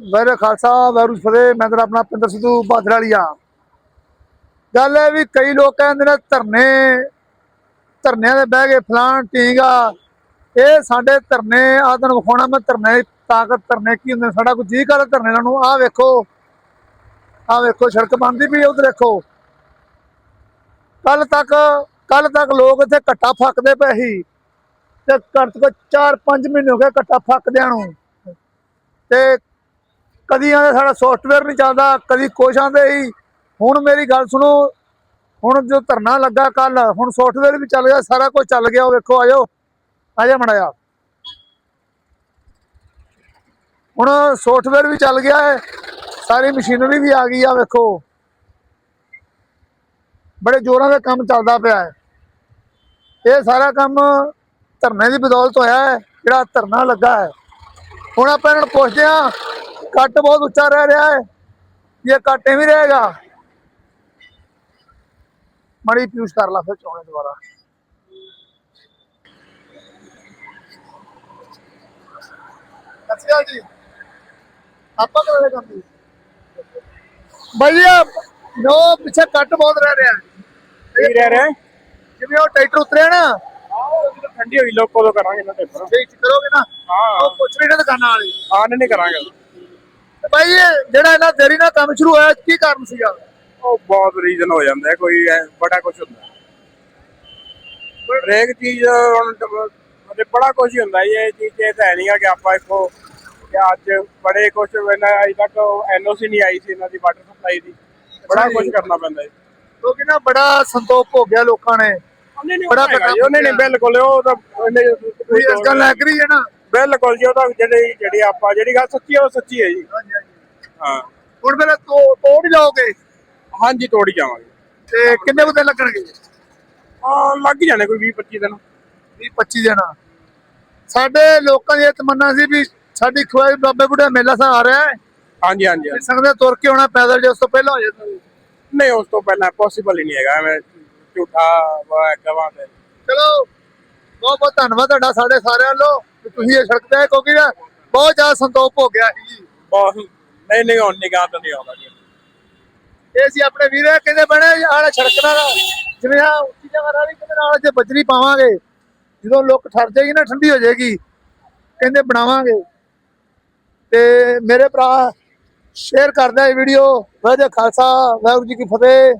ਵਾਹਿਗੁਰੂ ਖਾਲਸਾ ਵੈਰੂ ਫਤਿਹ। ਮੈਂ ਤੇਰਾ ਆਪਣਾ ਪਿੰਦਰ ਸਿੱਧੂ ਬਾਦਲ ਵਾਲੀਆ ਗੱਲ ਹੈ ਵੀ ਕਈ ਲੋਕ ਕਹਿੰਦੇ ਨੇ, ਧਰਨੇ, ਧਰਨਿਆਂ ਦੇ ਬਹਿ ਕੇ ਫਲਾਣ ਟੀਂਗਾ ਇਹ ਸਾਡੇ ਧਰਨੇ ਆਦਨ ਵਿਖਾਉਣਾ, ਮੈਂ ਧਰਨੇ ਦੀ ਤਾਕਤ, ਧਰਨੇ ਕੀ ਹੁੰਦੇ ਸਾਡਾ ਕੋਈ ਜੀ ਕਰ ਧਰਨੇ ਨਾਲ ਨੂੰ। ਆਹ ਵੇਖੋ ਆਹ ਵੇਖੋ, ਸੜਕ ਬਣਦੀ ਵੀ ਉਧਰ ਦੇਖੋ ਕੱਲ ਤੱਕ ਕੱਲ ਤੱਕ ਲੋਕ ਇੱਥੇ ਘੱਟਾ ਫੱਕਦੇ ਪਏ ਸੀ। ਤੇ ਘੱਟ ਤੋਂ 4-5 ਮਹੀਨੇ ਹੋ ਗਏ ਘੱਟਾ ਫੱਕਦਿਆਂ ਨੂੰ। ਤੇ ਕਦੀ ਆਂਦੇ ਸਾਡਾ ਸੌਫਟਵੇਅਰ ਨਹੀਂ ਚੱਲਦਾ, ਕਦੀ ਕੁਛ ਆਂਦੇ ਹੀ। ਹੁਣ ਮੇਰੀ ਗੱਲ ਸੁਣੋ, ਹੁਣ ਜੋ ਧਰਨਾ ਲੱਗਾ ਕੱਲ ਹੁਣ ਸੌਫਟਵੇਅਰ ਵੀ ਚੱਲ ਗਿਆ, ਸਾਰਾ ਕੁਝ ਚੱਲ ਗਿਆ ਵੇਖੋ, ਆਜੋ। ਆਜਾ ਮੜਾਇਆ ਹੁਣ ਸੌਫਟਵੇਅਰ ਵੀ ਚੱਲ ਗਿਆ ਹੈ, ਸਾਰੀ ਮਸ਼ੀਨਰੀ ਵੀ ਆ ਗਈ ਆ, ਵੇਖੋ। ਬੜੇ ਜ਼ੋਰਾਂ ਦਾ ਕੰਮ ਚੱਲਦਾ ਪਿਆ ਹੈ। ਇਹ ਸਾਰਾ ਕੰਮ ਧਰਨੇ ਦੀ ਬਦੌਲਤ ਹੋਇਆ ਹੈ, ਜਿਹੜਾ ਧਰਨਾ ਲੱਗਾ ਹੈ। ਹੁਣ ਆਪਾਂ ਇਹਨਾਂ ਨੂੰ ਪੁੱਛਦੇ ਹਾਂ ਕੱਟ ਬਹੁਤ ਉੱਚਾ ਰਹਿ ਰਿਹਾ ਹੈ। ਇਹ ਕੱਟ ਐਵੇਂ ਰਹੇਗਾ ਮੜੀ ਪਿਊਸ਼ ਕਰ ਲਾ ਫਿਰ ਚੋਣੇ ਦੁਬਾਰਾ। ਅੱਛਾ ਜੀ। ਆਪਾਂ ਕਰਾਂਗੇ ਕੰਮ ਜੀ ਭਈਆ ਨੋ ਪਿੱਛੇ ਕੱਟ ਬਹੁਤ ਰਹਿ ਰਿਹਾ ਹੈ। ਕੀ ਰਹਿ ਰਿਹਾ? ਜਿਵੇਂ ਉਹ ਟਰੈਕਟਰ ਉਤਰਿਆ ਨਾ ਠੰਡੀ ਹੋਈ ਲੋਕ ਕਦੋਂ ਕਰਾਂਗੇ ਨਾ ਪੇਪਰ ਠੀਕ ਕਰੋਗੇ ਨਾ? ਹਾਂ। ਉਹ ਪੁੱਛ ਰਹੇ ਨੇ ਦੁਕਾਨਾਂ ਵਾਲੇ। ਹਾਂ ਨਹੀਂ ਕਰਾਂਗੇ। ਤੇ ਭਾਈ ਇਹ ਜਿਹੜਾ ਇਹਨਾਂ ਦੇਰੀ ਨਾਲ ਕੰਮ ਸ਼ੁਰੂ ਹੋਇਆ ਕੀ ਕਾਰਨ ਸੀਗਾ? ਉਹ ਬਹੁਤ ਰੀਜ਼ਨ ਹੋ ਜਾਂਦਾ ਹੈ, ਕੋਈ ਐ- ਬੜਾ ਕੁਝ ਹੁੰਦਾ ਹੈ। ਹਰੇਕ ਚੀਜ਼ ਹੁਣ ਮਤਲਬ ਬੜਾ ਕੁਝ ਹੁੰਦਾ ਜੀ, ਇਹ ਚੀਜ਼ ਇਹ ਤਾਂ ਹੈ ਕਿ ਆਪਾਂ ਇੱਕੋ ਕਿ ਅੱਜ ਬੜੇ ਕੁਝ ਇਹਨਾਂ ਅਜੇ ਤੱਕ ਐਨਓਸੀ ਨਹੀਂ ਆਈ ਸੀ ਇਹਨਾਂ ਦੀ ਵਾਟਰ ਸਪਲਾਈ ਦੀ। ਬੜਾ ਕੁਝ ਕਰਨਾ ਪੈਂਦਾ ਜੀ ਕਿਉਂਕਿ ਨਾ ਬੜਾ ਸੰਤੋਖ ਹੋ ਗਿਆ ਲੋਕਾਂ ਨੇ। ਉਹਨੇ ਨਹੀਂ ਬੜਾ ਕੰਮ ਉਹਨੇ ਨਹੀਂ ਬਿਲਕੁਲ ਉਹ ਤਾਂ ਕੋਈ ਇਸ ਗੱਲ ਲੱਗ ਰਹੀ ਹੈ ਨਾ? ਬਿਲਕੁਲ ਜੀ ਉਹ ਤਾਂ ਜਿਹੜੀ ਜਿਹੜੀ ਆਪਾਂ ਜਿਹੜੀ ਗੱਲ ਸੱਚੀ ਹੈ ਉਹ ਸੱਚੀ ਹੈ ਜੀ। ਹਾਂਜੀ ਹਾਂ। ਹੁਣ ਫਿਰ ਤੋ ਤੋੜ ਹੀ ਜਾਓਗੇ? ਹਾਂਜੀ ਤੋੜੀ ਜਾਵਾਂਗੇ। ਤੇ ਕਿੰਨੇ ਕੁ ਦਿਨ ਲੱਗਣਗੇ? ਹਾਂ ਲੱਗ ਜਾਣੇ ਕੋਈ 20 25 ਦਿਨ। 20 25 ਦਿਨ। ਸਾਡੇ ਲੋਕਾਂ ਦੀ ਇਹ ਤਮੰਨਾ ਸੀ ਵੀ ਸਾਡੀ ਖਵਾਈ ਬਾਬੇ ਬੁੱਢਾ ਮੇਲਾ ਸਾ ਆ ਰਿਹਾ ਹੈ। ਹਾਂਜੀ ਹਾਂਜੀ ਹਾਂਜੀ। ਸੰਗਦੇ ਤੁਰ ਕੇ ਆਉਣਾ ਪੈਦਲ ਜੇ ਉਸ ਤੋਂ ਪਹਿਲਾਂ ਹੋ ਜਾਂਦਾ। ਨਹੀਂ ਉਸ ਤੋਂ ਪਹਿਲਾਂ ਪੋਸੀਬਲ ਹੀ ਨਹੀਂ ਹੈਗਾ। ਐਵੇਂ ਝੂਠਾ ਵਾ ਗਵਾਂ ਤੇ। ਚਲੋ ਬਹੁਤ ਬਹੁਤ ਧੰਨਵਾਦ ਤੁਹਾਡਾ ਸਾਡੇ ਸਾਰਿਆਂ ਵੱਲੋਂ। ਕਿ ਤੁਸੀਂ ਇਹ ਸੜਕ ਤੇ ਆਏ ਕਿਉਂਕਿ ਨਾ ਬਹੁਤ ਜ਼ਿਆਦਾ ਸੰਤੋਖ ਹੋ ਗਿਆ ਸੀ। ਜੀ ਬਹੁਤ। ਨਹੀਂ ਨਹੀਂ, ਹੁਣ ਨਿਗਾਹ ਤਾਂ ਨਹੀਂ ਆਉਂਦਾ ਜੀ। ਇਹ ਸੀ ਆਪਣੇ ਵੀਰੇ ਕਹਿੰਦੇ ਬਣੇ ਆਹ ਸੜਕ ਨਾਲ ਜਿਵੇਂ ਆ ਉੱਚੀ ਜਗ੍ਹਾ ਵਾਲੀ ਕਹਿੰਦੇ ਨਾਲ ਜੇ ਬਜਰੀ ਪਾਵਾਂਗੇ, ਜਦੋਂ ਲੋਕ ਠਰ ਜਾਏਗੀ ਨਾ, ਠੰਡੀ ਹੋ ਜਾਏਗੀ, ਕਹਿੰਦੇ ਬਣਾਵਾਂਗੇ। ਤੇ ਮੇਰੇ ਭਰਾ ਸ਼ੇਅਰ ਕਰਦਾ ਇਹ ਵੀਡੀਓ ਵਾਹਿਗੁਰੂ ਜੀ ਖਾਲਸਾ, ਵਾਹਿਗੁਰੂ ਜੀ ਕੀ ਫਤਿਹ।